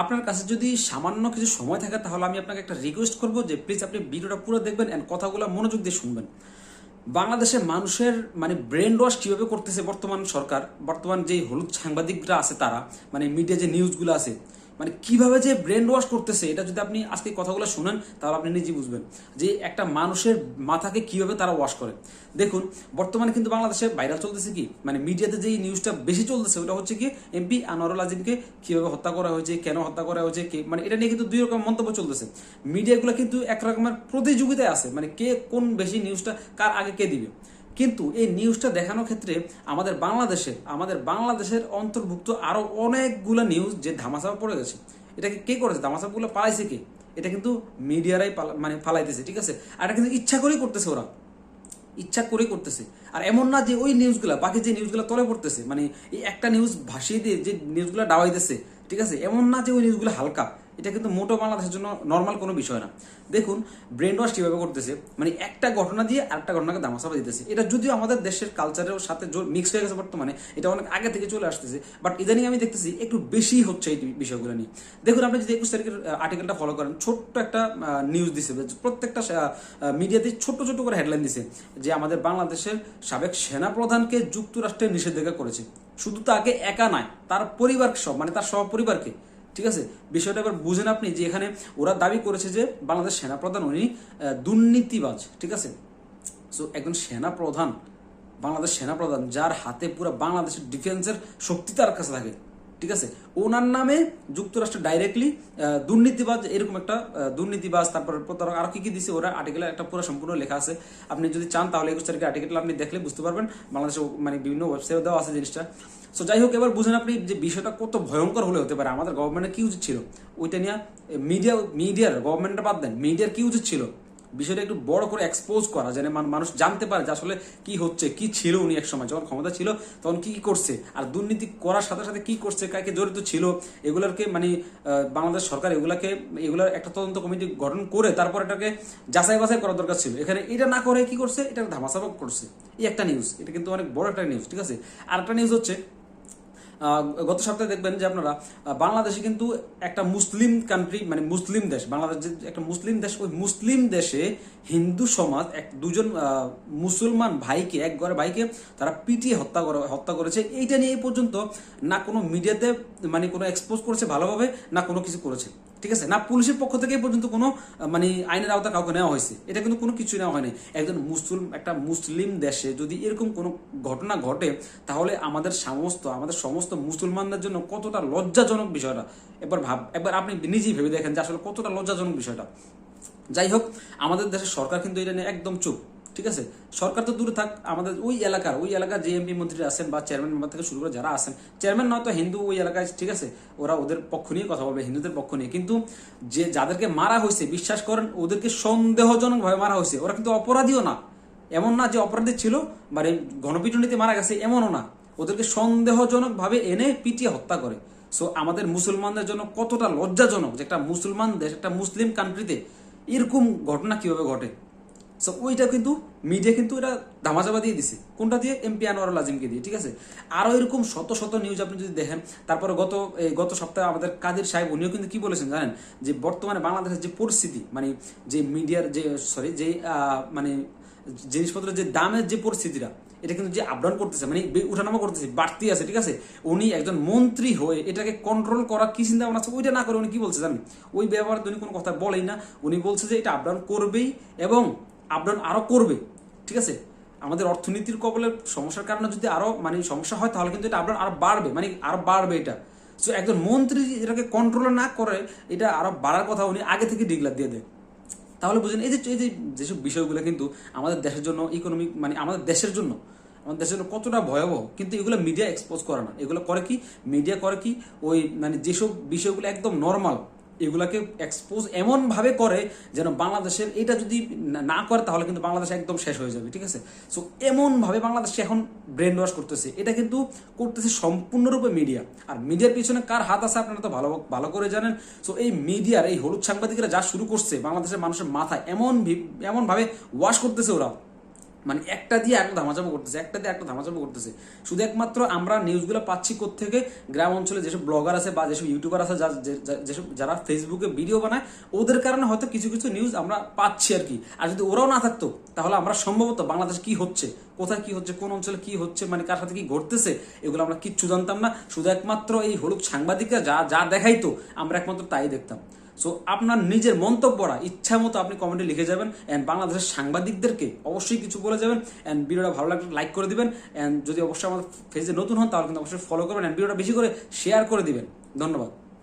আপনার কাছে যদি সামান্য কিছু সময় থাকে, তাহলে আমি আপনাকে একটা রিকোয়েস্ট করব যে প্লিজ আপনি ভিডিওটা পুরো দেখবেন অ্যান্ড কথাগুলো মনোযোগ দিয়ে শুনবেন। বাংলাদেশে মানুষের মানে ব্রেন ওয়াশ কীভাবে করতেছে বর্তমান সরকার, বর্তমান যে হলুদ সাংবাদিকরা আছে তারা মানে মিডিয়া যে নিউজগুলো আছে মানে কীভাবে যে ব্রেন ওয়াশ করতেছে, এটা যদি আপনি আজকে কথাগুলো শুনেন, তাহলে আপনি নিজেই বুঝবেন যে একটা মানুষের মাথাকে কীভাবে তারা ওয়াশ করে। দেখুন, বর্তমানে কিন্তু বাংলাদেশে ভাইরাল চলতেছে কি? মানে মিডিয়াতে যেই নিউজটা বেশি চলতেছে, ওটা হচ্ছে কি এমপি আনোয়ারুল আজিমকে কীভাবে হত্যা করা হয়েছে, কেন হত্যা করা হয়েছে, কে মানে এটা নিয়ে কিন্তু দুই রকম মন্তব্য চলতেছে। মিডিয়াগুলো কিন্তু এক রকমের প্রতিযোগিতায় আছে মানে কে কোন বেশি নিউজটা কার আগে কে দিবে? কিন্তু এই নিউজটা দেখানোর ক্ষেত্রে আমাদের বাংলাদেশে, আমাদের বাংলাদেশের অন্তর্ভুক্ত আরও অনেকগুলো নিউজ যে ধামাচাপা পড়ে গেছে, এটাকে কে করেছে? ধামাচাপাগুলো পালাইছে কে? এটা কিন্তু মিডিয়ারাই মানে ফালাইতেছে, ঠিক আছে? আর এটা কিন্তু ইচ্ছা করেই করতেছে ওরা। ইচ্ছা করেই করতেছে। আর এমন না যে ওই নিউজগুলো, বাকি যে নিউজগুলো তলে পড়তেছে মানে এই একটা নিউজ ভাসিয়ে দিয়ে যে নিউজগুলো ডাওয়াইতেছে ঠিক আছে? এমন না যে ওই নিউজগুলো হালকা। এটা কিন্তু মোটো বাংলাদেশের জন্য নর্মাল কোনো বিষয় না। দেখুন ব্রেন ওয়াশ কীভাবে করতেছে? মানে একটা ঘটনা দিয়ে আরেকটা ঘটনাকে দামাচাপা দিতেছে। এটা যদিও আমাদের দেশের কালচারের সাথে মিক্স হয়ে গেছে বর্তমানে, এটা অনেক আগে থেকে চলে আসতেছে বাট ইদানিং আমি দেখতেছি একটু বেশি হচ্ছে এই বিষয়গুলো নিয়ে। দেখুন, আপনি যদি একুশ তারিখের আর্টিকেলটা ফলো করেন, ছোট্ট একটা নিউজ দিছে প্রত্যেকটা মিডিয়াতে ছোট্ট ছোট্ট করে হেডলাইন দিছে, যে আমাদের বাংলাদেশের সাবেক সেনাপ্রধানকে যুক্তরাষ্ট্রে নিষেধাজ্ঞা করেছে। শুধু তাকে একা নয়, তার পরিবার সব মানে তার সব পরিবারকে ঠিক আছে? বিষয়টা এবার বুঝেন আপনি যে এখানে ওরা দাবি করেছে যে বাংলাদেশ সেনাপ্রধান উনি দুর্নীতিবাজ, ঠিক আছে? সো একজন সেনাপ্রধান, বাংলাদেশ সেনাপ্রধান, যার হাতে পুরো বাংলাদেশের ডিফেন্সের শক্তি তার কাছে থাকে। ঠিক আছে? ওনার নামে যুক্তরাষ্ট্র ডাইরেক্টলি দুর্নীতিবাজ এরকম একটা দুর্নীতিবাজ, তারপর প্রতারক, আরও কি কি দিছে ওরা আর্টিকেলে একটা পুরো সম্পূর্ণ লেখা আছে। আপনি যদি চান তাহলে একুশ তারিখের আর্টিকেল আপনি দেখলে বুঝতে পারবেন। বাংলাদেশে মানে বিভিন্ন ওয়েবসাইটে দেওয়া আছে জিনিসটা। সো যাই হোক, এবার বুঝেন আপনি যে বিষয়টা কত ভয়ঙ্কর হলে হতে পারে। আমাদের গভর্নমেন্টের কি উচিত ছিল? ওইটা নিয়ে মিডিয়া মিডিয়ার গভর্নমেন্টটা বাদ দেন মিডিয়ার কি উচিত ছিল? বিষয়টা একটু বড় করে এক্সপোজ করা, যেন মান- মানুষ জানতে পারে যে আসলে কি হচ্ছে, কি ছিল উনি এক সময় যখন ক্ষমতা ছিল, তখন কি কি করছে, আর দুর্নীতি করার সাথে সাথে কি করছে, কাকে জড়িত ছিল, এগুলোকে মানে বাংলাদেশ সরকার এগুলাকে, এগুলার একটা তদন্ত কমিটি গঠন করে তারপর এটাকে যাচাই বাছাই করার দরকার ছিল। এখানে এটা না করে কি করছে এটা ধামাচাপা করছে। এই একটা নিউজ এটা কিন্তু অনেক বড় একটা নিউজ ঠিক আছে? আর একটা নিউজ হচ্ছে গত সপ্তাহে দেখবেন যে আপনারা বাংলাদেশে কিন্তু একটা মুসলিম কান্ট্রি মানে মুসলিম দেশ, বাংলাদেশ একটা মুসলিম দেশ, ওই মুসলিম দেশে হিন্দু সমাজ এক, দুজন মুসলমান ভাইকে, এক ঘরে ভাইকে তারা পিটিয়ে হত্যা করে, হত্যা করেছে। এইটা নিয়ে এই পর্যন্ত না কোনো মিডিয়াতে মানে কোনো এক্সপোজ করেছে ভালোভাবে, না কোনো কিছু করেছে। ঠিক আছে? না, পুলিশের পক্ষ থেকে পর্যন্ত কোনো মানে আইনের আওতা কাউকে নেওয়া হয়েছে। এটা কিন্তু কোনো কিছু নেওয়া হয়নি। একজন মুসলিম, একটা মুসলিম দেশে যদি এরকম কোনো ঘটনা ঘটে, তাহলে আমাদের সমস্ত আমাদের সমস্ত মুসলমানদের জন্য কতটা লজ্জাজনক বিষয়টা। এবার ভাব একবার আপনি নিজেই ভেবে দেখেন যে আসলে কতটা লজ্জাজনক বিষয়টা। যাই হোক, আমাদের দেশের সরকার কিন্তু এটা নিয়ে একদম চুপ। ঠিক আছে? সরকার তো দূরে থাক, আমাদের ওই এলাকার ওই এলাকার যে এমপি মন্ত্রী আছেন বা চেয়ারম্যান মেম্বার থেকে শুরু করে যারা আছেন চেয়ারম্যান নয়তো হিন্দু ওই এলাকায়, ঠিক আছে? ওরা ওদের পক্ষ নিয়ে কথা বলবে, হিন্দুদের পক্ষ নিয়ে। কিন্তু যে যাদেরকে মারা হয়েছে, বিশ্বাস করেন, ওদেরকে সন্দেহজনকভাবে মারা হয়েছে। ওরা কিন্তু অপরাধীও না। এমন না যে অপরাধী ছিল মানে গণপিটুনিতে মারা গেছে, এমনও না। ওদেরকে সন্দেহজনকভাবে এনে পিটিয়ে হত্যা করে। সো আমাদের মুসলমানদের জন্য কতটা লজ্জাজনক যে একটা মুসলমান দেশ, একটা মুসলিম কান্ট্রিতে এরকম ঘটনা কীভাবে ঘটে? সো ওইটা কিন্তু মিডিয়া কিন্তু এটা ধামাচাপা দিয়ে দিছে। কোনটা দিয়ে? এমপি আনোয়ারুল আজিমকে দিয়ে, ঠিক আছে? আরও এরকম শত শত নিউজ আপনি যদি দেখেন, তারপরে গত এই গত সপ্তাহে আমাদের কাদের সাহেব, উনিও কিন্তু কি বলেছেন জানেন? যে বর্তমানে বাংলাদেশের যে পরিস্থিতি মানে যে মিডিয়ার যে সরি যে মানে জিনিসপত্রের যে দামের যে পরিস্থিতিটা, এটা কিন্তু যে আপডাউন করতেছে মানে উঠানামা করতেছে, বাড়তি আছে, ঠিক আছে? উনি একজন মন্ত্রী হয়ে এটাকে কন্ট্রোল করা কি চিন্তা ভাবনা আছে? ওইটা না করে উনি কি বলছে জানেন? ওই ব্যবহারে উনি কোনো কথা বলেই না। উনি বলছে যে এটা আপডাউন করবেই এবং আপডাউন আরও করবে, ঠিক আছে? আমাদের অর্থনীতির কবলে সমস্যার কারণে যদি আরও মানে সমস্যা হয়, তাহলে কিন্তু এটা আপডাউন আরও বাড়বে মানে আরও বাড়বে এটা। সো একজন মন্ত্রী এটাকে কন্ট্রোল না করে, এটা আরও বাড়ার কথা উনি আগে থেকে ডিগলার দিয়ে দেয় তাহলে বুঝেন, এই যে এই যে যেসব বিষয়গুলো কিন্তু আমাদের দেশের জন্য ইকোনমিক মানে আমাদের দেশের জন্য, আমাদের দেশের জন্য কতটা ভয়াবহ, কিন্তু এগুলো মিডিয়া এক্সপোজ করে না। এগুলো করে কি? মিডিয়া করে কি? ওই মানে যেসব বিষয়গুলো একদম নর্মাল এগুলাকে এক্সপোজ এমন ভাবে করে যেন বাংলাদেশের এটা যদি না- করে, তাহলে কিন্তু বাংলাদেশ একদম শেষ হয়ে যাবে, ঠিক আছে? সো এমন ভাবে বাংলাদেশ এখন ব্রেন ওয়াশ করতেছে। এটা কিন্তু করতেছে সম্পূর্ণরূপে মিডিয়া আর মিডিয়ার পিছনে কার হাত আছে আপনারা তো ভালো ভালো করে জানেন। সো এই মিডিয়ার এই হলুদ সাংবাদিকরা যা শুরু করছে বাংলাদেশের মানুষের মাথায়, এমন ভি- এমন ভাবে ওয়াশ করতেছে ওরা। মানে একটা দিয়ে একটা ধামাচাপা করতেছে, একটা দিয়ে একটা ধামাচাপা করতেছে। শুধু একমাত্র আমরা নিউজগুলো পাচ্ছি থেকে গ্রাম অঞ্চলে যেসব ব্লগার আছে বা যেসব ইউটিউবার আছে যেসব যারা ফেসবুকে ভিডিও বানায়, ওদের কারণে হয়তো কিছু কিছু নিউজ আমরা পাচ্ছি আর কি। আর যদি ওরাও না থাকতো, তাহলে আমরা সম্ভবত বাংলাদেশে কি হচ্ছে? কোথায় কি হচ্ছে? কোন অঞ্চলে কি হচ্ছে? মানে কার সাথে কি ঘটতেছে? এগুলো আমরা কিচ্ছু জানতাম না। শুধু একমাত্র এই হলুদ সাংবাদিকরা যা যা দেখাইতো, আমরা একমাত্র তাই দেখতাম। সো আপনার নিজের মন্তব্যরা ইচ্ছা মতো আপনি কমেন্টে লিখে যাবেন অ্যান্ড বাংলাদেশের সাংবাদিকদেরকে অবশ্যই কিছু বলে যাবেন অ্যান্ড ভিডিওটা ভালো লাগলে লাইক করে দিবেন অ্যান্ড যদি অবশ্যই আমাদের ফেজে নতুন হন তাহলে কিন্তু অবশ্যই ফলো করবেন অ্যান্ড ভিডিওটা বেশি করে শেয়ার করে দিবেন। ধন্যবাদ।